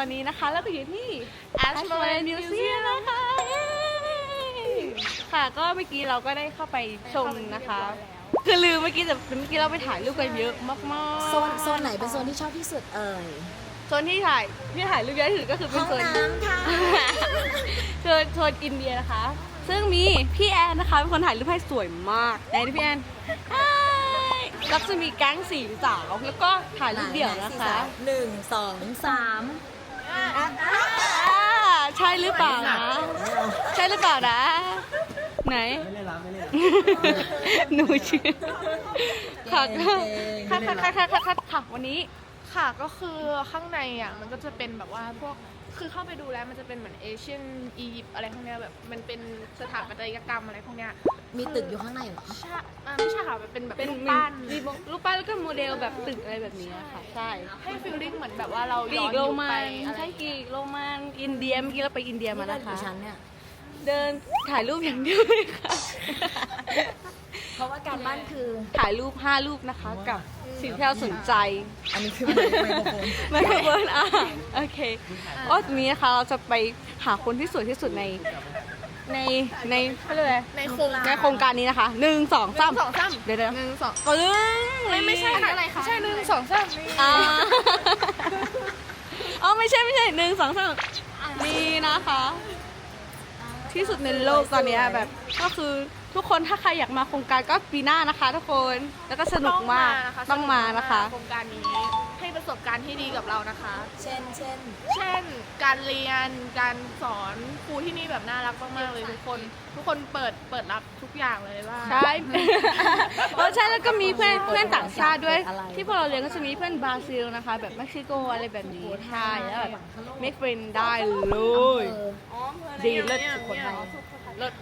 อนนี้นะคะเราก็อยู่ที่ Ashland Museum นะคะเย้ค่ะก็เมื่อกี้เราก็ได้เข้าไปชมนะคะ คือลืมเมื่อกี้แต่เมื่อกี้เราไปถ่ายรูปกันเยอะมากๆโซนโซนไหนเป็นโซนที่ชอบที่สุดเอ่ย โซนที่ถ่ายที่ถ่ายรูปเยอะที่สุดก็คือเป็ห้นองโซนน้ำค่ะ โซนโซนอินเดียนะคะ ซึ่งมีพี่แอนนะคะเป็นคนถ่ายรูปให้สวยมากไหนดูพี่แอนไอ้แล้วจะมีแก๊งสี่สาวแล้วก็ถ่ายรูปเดี่ยวนะคะ หนึ่งสองสามอ่า ใช่หรือเปล่านะ ใช่หรือเปล่านะ ไหนหนูชื่อค่ะค่ะค่ะค่ะค่ะค่ะวันนี้ค่ะก็คือข้างในอะมันก็จะเป็นแบบว่าพวก คือเข้าไปดูแล้วมันจะเป็นเหมือนเอเชียนอียิปต์อะไรพวกเนี้ยแบบมันเป็นสถาปัตยกรรมอะไรพวกเนี้ยมีตึกอยู่ข้างในเหรอ ใช่อ่าไม่ใช่ค่ะมันเป็นแบบเป็นรูปปั้นมีรูปปั้นแล้วก็โมเดลแบบตึกอะไรแบบนี้ค่ะ ใช่ให้ฟีลลิ่งเหมือนแบบว่าเรากรีย้อกนโรยุคมัไปนอะไรใช่กรีกโรมันอินเดียเมื่อกี้เราไปอินเดียมานี่นะเดินคะกี่ชั้นเนี่ย เดินถ่ายรูปอย่างเดียวเลยค่ะ เพราะว่าการบ้านคือถ่ายรูป5รูปนะคะกับ สิ่งที่เราสนใจอันนี้คือไมโครโฟนไมโครโฟนอะโอเคก็ทีนี้นะคะเราจะไปหาคนที่สวยที่สุดใน ในในเขาเรียกอะไรในโครงในโครงการนี้นะคะหนึ่งสองสามสองสามเดี๋ยวเดี๋ยวหนึ่งสองปึ้งไม่ไม่ใช่ค่ะไม่ใช่หนึ่งสองสามนี่อ่าอ๋อไม่ใช่ไม่ใช่หนึ่งสองสามนี่นะคะ ที่สุดในโลกตอนเนี้ยแบบก็คือ ทุกคนถ้าใครอยากมาโครงการก็ปีหน้านะคะ ทุกคนแล้วก็สนุกมากต้องมานะคะ โครงการนี้ให้ประสบการณ์ที่ดีกับเรานะคะ เช่นเช่นเช่น การเรียนการสอนครูที่นี่แบบน่ารักมากๆเลยทุกคน ทุกคนเปิดเปิดรับทุกอย่างเลยว่าใช่เออใช่แล้วก็มีเพื่อนเพื่อนต่างชาติด้วย ที่พวกเราเรียนก็จะมีเพื่อนบราซิลนะคะ แบบเม็กซิโกอะไรแบบนี้ใช่แล้วแบบ make friend ได้เลยเออดีเลิศเนี่ยสุดคนไทยเลิศ